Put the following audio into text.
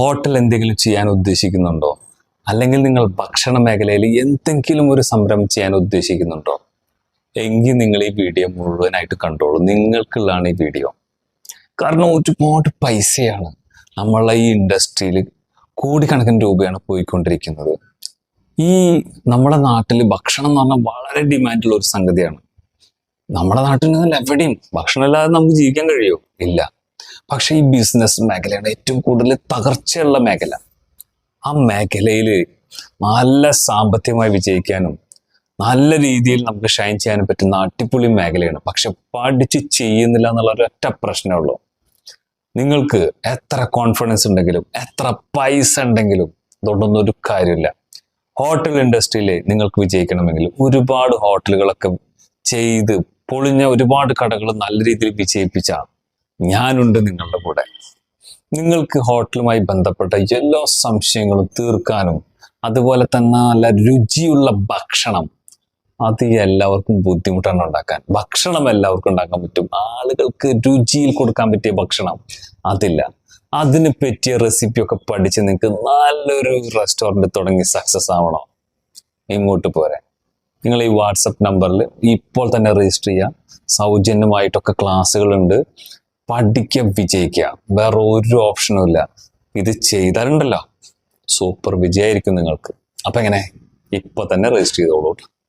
Hotel എന്തെങ്കിലും ചെയ്യാൻ ഉദ്ദേശിക്കുന്നുണ്ടോ? അല്ലെങ്കിൽ നിങ്ങൾ ഭക്ഷണ മേഖലയിൽ എന്തെങ്കിലും ഒരു സംരംഭം ചെയ്യാൻ ഉദ്ദേശിക്കുന്നുണ്ടോ? എങ്കിൽ നിങ്ങൾ ഈ വീഡിയോ മുഴുവനായിട്ട് കണ്ടോളൂ. നിങ്ങൾക്കുള്ളതാണ് ഈ വീഡിയോ. കാരണം ഒരുപാട് പൈസയാണ് നമ്മളെ ഈ ഇൻഡസ്ട്രിയിൽ കോടിക്കണക്കിന് രൂപയാണ് പോയിക്കൊണ്ടിരിക്കുന്നത്. ഈ നമ്മുടെ നാട്ടിൽ ഭക്ഷണം എന്ന് പറഞ്ഞാൽ വളരെ ഡിമാൻഡുള്ള ഒരു സംഗതിയാണ്. നമ്മുടെ നാട്ടിൽ നിന്നല്ല എവിടെയും ഭക്ഷണം ഇല്ലാതെ നമുക്ക് ജീവിക്കാൻ കഴിയുമോ ഇല്ല. പക്ഷെ ഈ ബിസിനസ് മേഖലയാണ് ഏറ്റവും കൂടുതൽ തകർച്ചയുള്ള മേഖല. ആ മേഖലയിൽ നല്ല സാമ്പത്തികമായി വിജയിക്കാനും നല്ല രീതിയിൽ നമുക്ക് ഷൈൻ ചെയ്യാനും പറ്റുന്ന അടിപൊളി മേഖലയാണ്. പക്ഷെ പഠിച്ച് ചെയ്യുന്നില്ല എന്നുള്ള ഒരൊറ്റ പ്രശ്നമേ ഉള്ളൂ. നിങ്ങൾക്ക് എത്ര കോൺഫിഡൻസ് ഉണ്ടെങ്കിലും എത്ര പൈസ ഉണ്ടെങ്കിലും ഇതുകൊണ്ടൊന്നും ഒരു കാര്യമില്ല. ഹോട്ടൽ ഇൻഡസ്ട്രിയിൽ നിങ്ങൾക്ക് വിജയിക്കണമെങ്കിൽ ഒരുപാട് ഹോട്ടലുകളൊക്കെ ചെയ്ത് പൊളിഞ്ഞ ഒരുപാട് കടകൾ നല്ല രീതിയിൽ വിജയിപ്പിച്ച ഞാനുണ്ട് നിങ്ങളുടെ കൂടെ. നിങ്ങൾക്ക് ഹോട്ടലുമായി ബന്ധപ്പെട്ട എല്ലാ സംശയങ്ങളും തീർക്കാനും അതുപോലെ തന്നെ നല്ല രുചിയുള്ള ഭക്ഷണം അത് എല്ലാവർക്കും ബുദ്ധിമുട്ടാണ് ഉണ്ടാക്കാൻ. ഭക്ഷണം എല്ലാവർക്കും ഉണ്ടാക്കാൻ പറ്റും. ആളുകൾക്ക് രുചിയിൽ കൊടുക്കാൻ പറ്റിയ ഭക്ഷണം അതില്ല. അതിന് പറ്റിയ റെസിപ്പിയൊക്കെ പഠിച്ച് നിങ്ങൾക്ക് നല്ലൊരു റെസ്റ്റോറന്റ് തുടങ്ങി സക്സസ് ആവണോ. ഇങ്ങോട്ട് പോരെ. നിങ്ങൾ ഈ വാട്സപ്പ് നമ്പറിൽ ഇപ്പോൾ തന്നെ രജിസ്റ്റർ ചെയ്യുക സൗജന്യമായിട്ടൊക്കെ ക്ലാസ്സുകളുണ്ട് പഠിക്കുക വിജയിക്കുക. വേറെ ഒരു ഓപ്ഷനും ഇല്ല. ഇത് ചെയ്താലുണ്ടല്ലോ. സൂപ്പർ വിജയമായിരിക്കും നിങ്ങൾക്ക്. അപ്പം എങ്ങനെ? ഇപ്പൊ തന്നെ രജിസ്റ്റർ ചെയ്തോളൂ